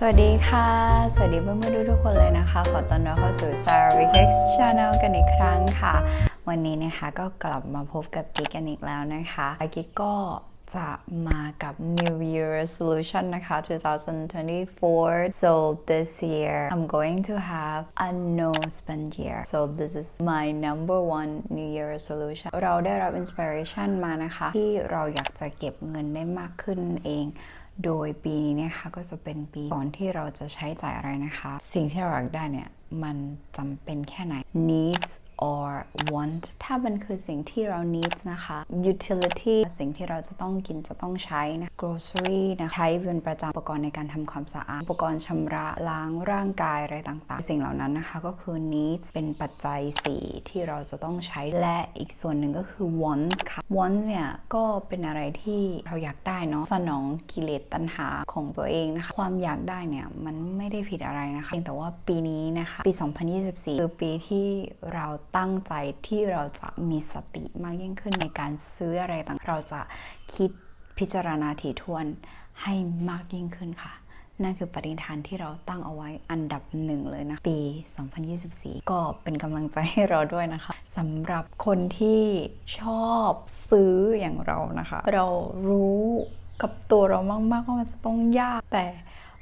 สวัสดีค่ะ สวัสดีเพื่อนๆทุกๆคนเลยนะคะ ขอต้อนรับเข้าสู่ Sarah v i k e x Channel กันอีกครั้งค่ะ วันนี้นะคะก็กลับมาพบกับกิ๊กกันอีกแล้วนะคะกิ๊กก็ จะมากับ New Year resolution นะคะ 2024 so this year I'm going to have a no spend year so this is my number one New Year resolution เราได้รับ inspiration มานะคะ ที่เราอยากจะเก็บเงินได้มากขึ้นเองโดยปีนี้นะคะก็จะเป็นปีก่อนที่เราจะใช้จ่ายอะไรนะคะ สิ่งที่เราอยากได้เนี่ย มันจำเป็นแค่ไหน needs or want ถ้ามันคือสิ่งที่เรา needs นะคะ utility สิ่งที่เราจะต้องกินจะต้องใช้นะ grocery นะใช้เป็นประจำอุปกรณ์ในการทำความสะอาด อุปกรณ์ชำระล้างร่างกายอะไรต่างๆ สิ่งเหล่านั้นนะคะก็คือ needs เป็นปัจจัย 4 ที่เราจะต้องใช้และอีกส่วนหนึ่งก็คือ wants ค่ะ wants เนี่ยก็เป็นอะไรที่เราอยากได้เนาะสนองกิเลสตัณหาของตัวเองนะคะความอยากได้เนี่ยมันไม่ได้ผิดอะไรนะคะเพียงแต่ว่าปีนี้นะคะปี 2024 คือปีที่เราตั้งใจที่เราจะมีสติมากยิ่งขึ้นในการซื้ออะไรต่างเราจะคิดพิจารณาถี่ถ้วนให้มากยิ่งขึ้นค่ะ นั่นคือปฏิฐานที่เราตั้งเอาไว้อันดับหนึ่งเลยนะปี 2024 ก็เป็นกำลังใจให้เราด้วยนะคะสำหรับคนที่ชอบซื้ออย่างเรานะคะ เรารู้กับตัวเรามากๆว่ามันจะต้องยากแต่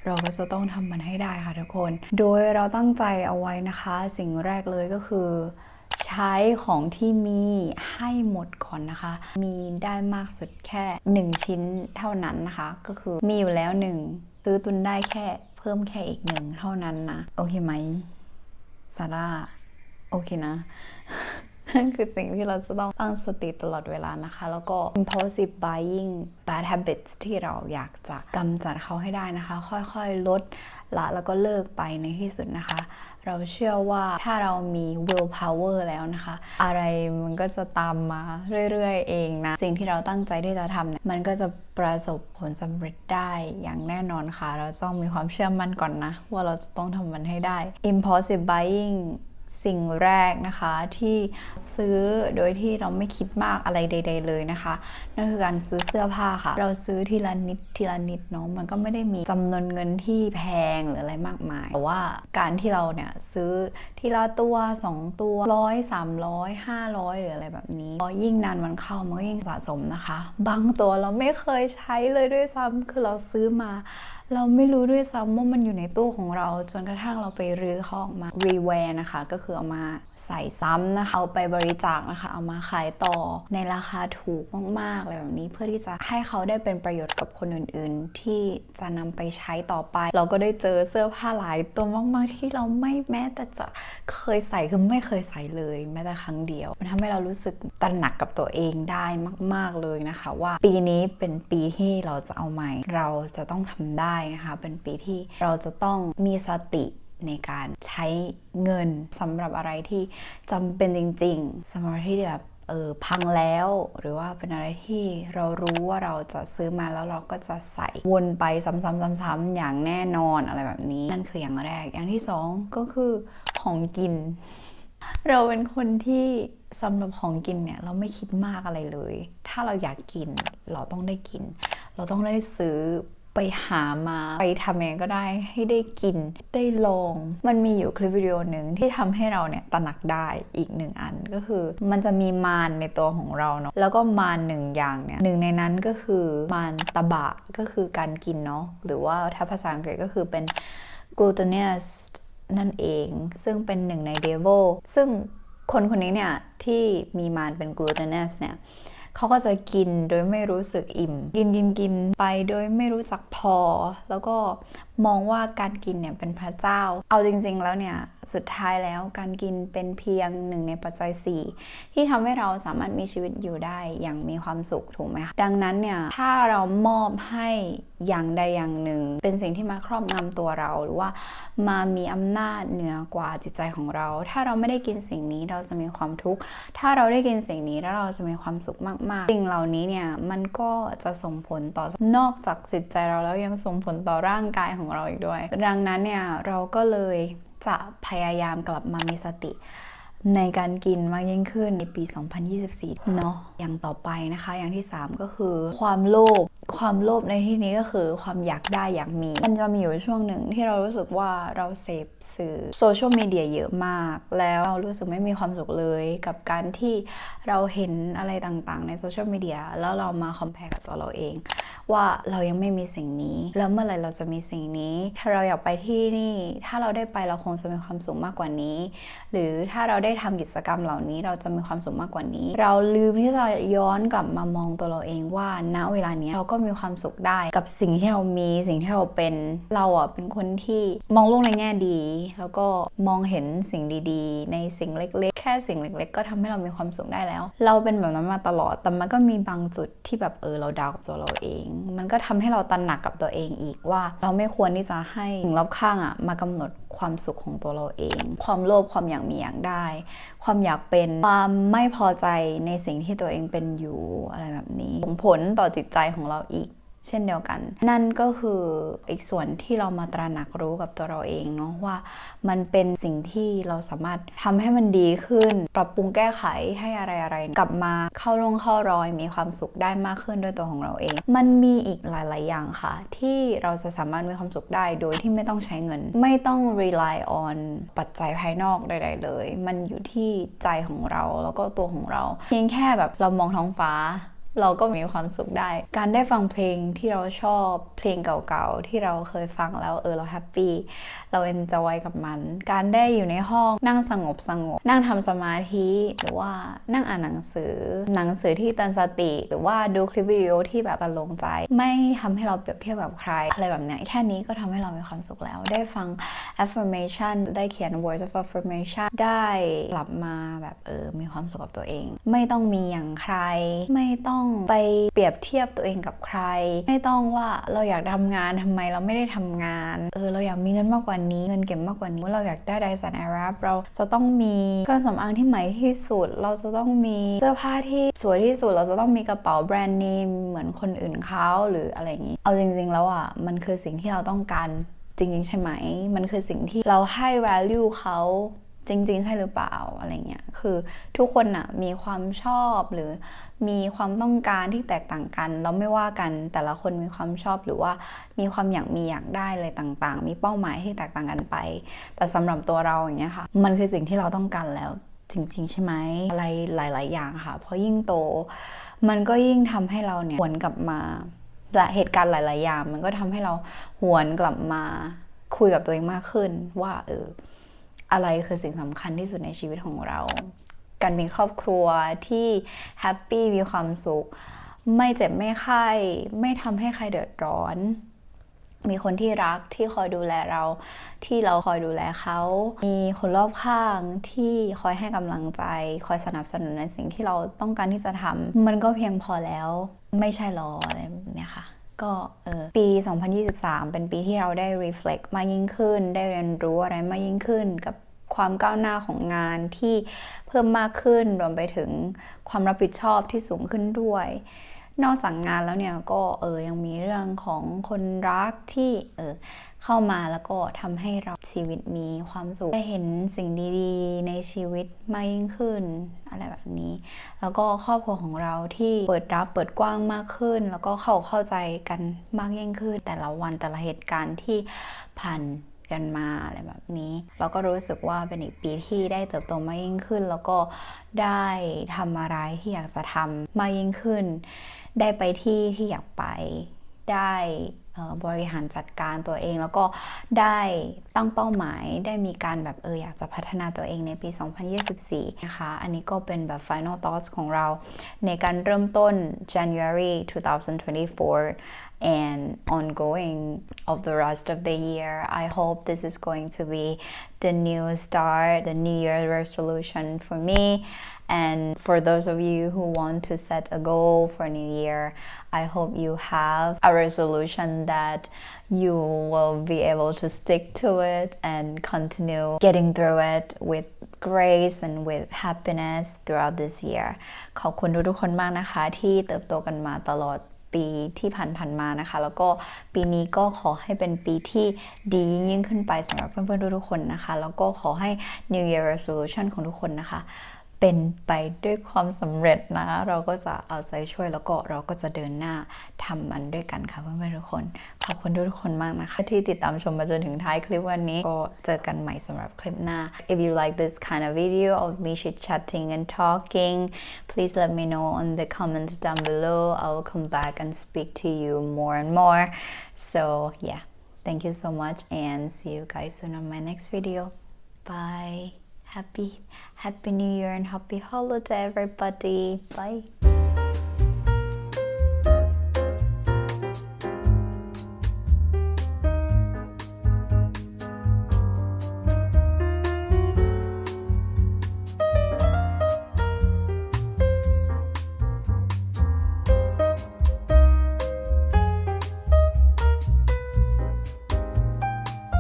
เราก็จะต้องทำมันให้ได้ค่ะทุกคน โดยเราตั้งใจเอาไว้นะคะ สิ่งแรกเลยก็คือ ใช้ของที่มีให้หมดก่อนนะคะ มีได้มากสุดแค่ 1 ชิ้นเท่านั้นนะคะ ก็คือมีอยู่แล้ว 1 ซื้อตุนได้แค่เพิ่มแค่อีกหนึ่งเท่านั้นนะ โอเคไหมซาร่าโอเคนะนั่นคือสิ่งที่เราจะต้องตั้งสติตลอดเวลานะคะ แล้วก็ impulsive buying bad habits ที่เราอยากจะกำจัดเขาให้ได้นะคะ ค่อยๆ ลด ละแล้วก็เลิกไปในที่สุดนะคะ เราเชื่อว่าถ้าเรามี will power แล้วนะคะ อะไรมันก็จะตามมาเรื่อยๆ เองนะ สิ่งที่เราตั้งใจที่จะทำเนี่ยมันก็จะประสบผลสำเร็จได้อย่างแน่นอนค่ะ เราต้องมีความเชื่อมั่นก่อนนะ ว่าเราจะต้องทำมันให้ได้ impossible buying สิ่งแรกนะคะที่ซื้อโดยที่เราไม่คิดมากอะไรใด ๆ เลยนะคะ นั่นคือการซื้อเสื้อผ้าค่ะ เราซื้อทีละนิดทีละนิดเนาะมันก็ไม่ได้มีจำนวนเงินที่แพงหรืออะไรมากมาย แต่ว่าการที่เราเนี่ยซื้อทีละตัว 2 ตัวร้อยสามร้อยห้าร้อยหรืออะไรแบบนี้พอยิ่งนานวันเข้ามันก็ยิ่งสะสมนะคะ บางตัวเราไม่เคยใช้เลยด้วยซ้ำคือเราซื้อมาเราไม่รู้ด้วยซ้ำว่ามันอยู่ในตู้ของเรา จนกระทั่งเราไปรื้อเขาออกมา rewear นะคะ ก็คือเอามาใส่ซ้ำนะคะ เอาไปบริจาคนะคะ เอามาขายต่อในราคาถูกมากๆอะไรแบบนี้เพื่อที่จะให้เขาได้เป็นประโยชน์กับคนอื่นๆ ที่จะนำไปใช้ต่อไป เราก็ได้เจอเสื้อผ้าหลายตัวมากๆที่เราไม่แม้แต่จะเคยใส่คือไม่เคยใส่เลย แม้แต่ครั้งเดียว มันทำให้เรารู้สึกตระหนักกับตัวเองได้มาก ๆเลยนะคะ ว่าปีนี้เป็นปีที่เราจะเอาใหม่ เราจะต้องทำได้นะคะ เป็นปีที่เราจะต้องมีสติในการใช้เงินสำหรับอะไรที่จำเป็นจริงๆสำหรับที่แบบเออพังแล้วหรือว่าเป็นอะไรที่เรารู้ว่าเราจะซื้อมาแล้วเราก็จะใส่วนไปซ้ำๆๆๆ อย่างแน่นอนอะไรแบบนี้ นั่นคืออย่างแรก อย่างที่สองก็คือของกิน เราเป็นคนที่สำหรับของกินเนี่ยเราไม่คิดมากอะไรเลย ถ้าเราอยากกินเราต้องได้กิน เราต้องได้ซื้อ ไปหามาไปทำเองก็ได้ให้ได้กินได้ลอง มันมีอยู่คลิปวิดีโอหนึ่งที่ทำให้เราเนี่ยตระหนักได้อีกหนึ่งอันก็คือ มันจะมีมารในตัวของเราเนาะแล้วก็มารหนึ่งอย่างเนี่ยหนึ่งในนั้นก็คือมารตะบะก็คือการกินเนาะหรือว่าถ้าภาษาอังกฤษก็คือเป็น glutinous นั่นเอง ซึ่งเป็นหนึ่งใน devil ซึ่งคนคนนี้เนี่ยที่มีมารเป็น glutinous เนี่ย เขาก็จะกินโดยไม่รู้สึกอิ่ม กินกินกินไปโดยไม่รู้จักพอ แล้วก็ มองว่าการกินเนี่ยเป็นพระเจ้า เอาจริง ๆ แล้วเนี่ยสุดท้ายแล้วการกินเป็นเพียงหนึ่งในปัจจัย 4 ที่ทำให้เราสามารถมีชีวิตอยู่ได้อย่างมีความสุขถูกไหมคะดังนั้นเนี่ยถ้าเรามอบให้อย่างใดอย่างหนึ่ง เป็นสิ่งที่มาครอบงำตัวเราหรือว่ามามีอำนาจเหนือกว่าจิตใจของเรา ถ้าเราไม่ได้กินสิ่งนี้เราจะมีความทุกข์ถ้าเราได้กินสิ่งนี้แล้วเราจะมีความสุขมากๆสิ่งเหล่านี้เนี่ยมันก็จะส่งผลต่อนอกจากจิตใจเราแล้วยังส่งผลต่อร่างกายของของเราอีกด้วย ดังนั้นเนี่ยเราก็เลยจะพยายามกลับมามีสติในการกินมากยิ่งขึ้นในปี 2024 เนาะอย่างต่อไปนะคะ อย่างที่ 3 ก็คือ ความโลภ ความโลภในที่นี้ก็คือความอยากได้อยากมี มันจะมีอยู่ช่วงหนึ่งที่เรารู้สึกว่าเราเสพสื่อโซเชียลมีเดียเยอะมาก แล้วเรารู้สึกไม่มีความสุขเลย กับการที่เราเห็นอะไรต่างๆ ในโซเชียลมีเดียแล้วเรามาคอมเพลกับตัวเราเอง ว่าเรายังไม่มีสิ่งนี้ แล้วเมื่อไหร่เราจะมีสิ่งนี้ ถ้าเราอยากไปที่นี่ ถ้าเราได้ไปเราคงจะมีความสุขมากกว่านี้ หรือถ้าเราได้ทำกิจกรรมเหล่านี้ เราจะมีความสุขมากกว่านี้ เราลืมที่จะย้อนกลับมามองตัวเราเองว่าณเวลาเนี้ยเราก็็มีความสุขได้ กับสิ่งที่เรามีสิ่งที่เราเป็นเราอะเป็นคนที่มองโลกในแง่ดี แล้วก็มองเห็นสิ่งดีๆ ในสิ่งเล็กๆ แค่สิ่งเล็ก ๆ ก็ทำให้เรามีความสุขได้แล้ว เราเป็นแบบนั้นมาตลอดแต่มันก็มีบางจุดที่แบบเออเราดาวกับตัวเราเอง มันก็ทำให้เราตระหนักกับตัวเองอีกว่า เราไม่ควรที่จะให้สิ่งรอบข้างอะมากำหนด ความสุขของตัวเราเอง ความโลภความอยากมีอยากได้ ความอยากเป็นความไม่พอใจในสิ่งที่ตัวเองเป็นอยู่อะไรแบบนี้ส่งผลต่อจิตใจของเราอีก เช่นเดียวกัน นั่นก็คืออีกส่วนที่เรามาตระหนักรู้กับตัวเราเองเนาะว่ามันเป็นสิ่งที่เราสามารถทำให้มันดีขึ้น ปรับปรุงแก้ไขให้อะไรอะไรกลับมาเข้าร่งเข้ารอยมีความสุขได้มากขึ้นด้วยตัวของเราเอง มันมีอีกหลาย ๆ อย่างค่ะ ที่เราจะสามารถมีความสุขได้โดยที่ไม่ต้องใช้เงิน ไม่ต้อง rely on ปัจจัยภายนอกใด ๆ เลย มันอยู่ที่ใจของเราแล้วก็ตัวของเรา เพียงแค่แบบเรามองท้องฟ้า เราก็มีความสุขได้ การได้ฟังเพลงที่เราชอบเพลงเก่าๆที่เราเคยฟังแล้วเออเราแฮปปี้เราเอนจอยกับมัน การได้อยู่ในห้องนั่งสงบสงบ นั่งทำสมาธิหรือว่านั่งอ่านหนังสือ หนังสือที่ตือนสติ หรือว่าดูคลิปวิดีโอที่แบบตลงใจ ไม่ทำให้เราเปรียบเทียบกับใครอะไรแบบเนี้ยแค่นี้ก็ทำให้เรามีความสุขแล้ว ได้ฟัง affirmation ได้เขียน words of affirmation ได้กลับมาแบบเออมีความสุขกับตัวเอง ไม่ต้องมีอย่างใคร ไม่ต้องไปเปรียบเทียบตัวเองกับใคร ไม่ต้องว่าเราอยากทำงานทำไมเราไม่ได้ทำงาน เออเราอยากมีเงินมากกว่านี้ เงินเก็บมากกว่านี้เราอยากได้ไดสันแอรับเราจะต้องมีเครื่องสำอางที่ใหม่ที่สุด เราจะต้องมีเสื้อผ้าที่สวยที่สุด เราจะต้องมีกระเป๋าแบรนด์เนมเหมือนคนอื่นเขาหรืออะไรอย่างนี้ เอาจริง ๆ แล้วอะมันคือสิ่งที่เราต้องการจริงๆใช่ไหม มันคือสิ่งที่เราให้ value เขา จริง ๆ ใช่หรือเปล่าอะไรเงี้ยคือทุกคนอะมีความชอบหรือมีความต้องการที่แตกต่างกันเราไม่ว่ากันแต่ละคนมีความชอบหรือว่ามีความอยากมีอยากได้เลยต่างๆ มีเป้าหมายที่แตกต่างกันไป แต่สำหรับตัวเราอย่างเงี้ยค่ะ มันคือสิ่งที่เราต้องการแล้วจริง ๆ ใช่ไหมอะไรหลาย ๆ อย่างค่ะ เพราะยิ่งโต มันก็ยิ่งทำให้เราเนี่ยหวนกลับมาและเหตุการณ์หลาย ๆ อย่าง มันก็ทำให้เราหวนกลับมาคุยกับตัวเองมากขึ้นว่าเออ อะไรคือสิ่งสำคัญที่สุดในชีวิตของเรา การมีครอบครัวที่แฮปปี้มีความสุข ไม่เจ็บไม่ไข้ไม่ทำให้ใครเดือดร้อน มีคนที่รักที่คอยดูแลเรา ที่เราคอยดูแลเขา มีคนรอบข้างที่คอยให้กำลังใจ คอยสนับสนุนในสิ่งที่เราต้องการที่จะทำมันก็เพียงพอแล้ว ไม่ใช่รออะไรแบบเนี้ยค่ะ ก็เออปี 2023 เป็นปีที่เราได้ reflect มากยิ่งขึ้น ได้เรียนรู้อะไรมากยิ่งขึ้นกับความก้าวหน้าของงานที่เพิ่มมากขึ้นรวมไปถึงความรับผิดชอบที่สูงขึ้นด้วย นอกจากงานแล้วเนี่ยก็เออยังมีเรื่องของคนรักที่เออเข้ามาแล้วก็ทำให้เราชีวิตมีความสุขได้เห็นสิ่งดีๆ ในชีวิตมากยิ่งขึ้นอะไรแบบนี้ แล้วก็ครอบครัวของเราที่เปิดรับเปิดกว้างมากขึ้น แล้วก็เข้าเข้าใจกันมากยิ่งขึ้น แต่ละวันแต่ละเหตุการณ์ที่ผ่านกันมาอะไรแบบนี้ เราก็รู้สึกว่าเป็นอีกปีที่ได้เติบโตมากยิ่งขึ้น แล้วก็ได้ทำอะไรที่อยากจะทำมากยิ่งขึ้น ได้ไปที่ที่อยากไป ได้บริหารจัดการตัวเอง แล้วก็ได้ตั้งเป้าหมาย ได้มีการแบบเอออยากจะพัฒนาตัวเองในปี 2024 นะคะ อันนี้ก็เป็นแบบ final thoughts ของเราในการเริ่มต้น January 2024 and ongoing of the rest of the year. I hope this is going to be the new start, the new year resolution for me. And for those of you who want to set a goal for new year, I hope you have a resolution that you will be able to stick to it and continue getting through it with grace and with happiness throughout this year ขอบคุณทุกๆคนมากนะคะ ที่เติบโตกันมาตลอด ปีที่ผ่านๆมานะคะ แล้วก็ปีนี้ก็ขอให้เป็นปีที่ดียิ่งขึ้นไปสำหรับเพื่อนๆทุกๆคนนะคะ แล้วก็ขอให้ New Year Resolution ของทุกคนนะคะ เป็นไปด้วยความสำเร็จนะ เราก็จะเอาใจช่วยแล้วก็เราก็จะเดินหน้าทำมันด้วยกันค่ะเพื่อนๆทุกคน ขอบคุณทุกคนมากนะคะ ที่ติดตามชมมาจนถึงท้ายคลิปวันนี้ ก็เจอกันใหม่สำหรับคลิปหน้า if you like this kind of video of me chit chatting and talking please let me know on the comments down below I will come back and speak to you more and more so yeah thank you so much and see you guys soon on my next video bye happy happy new year and happy holiday everybody. Bye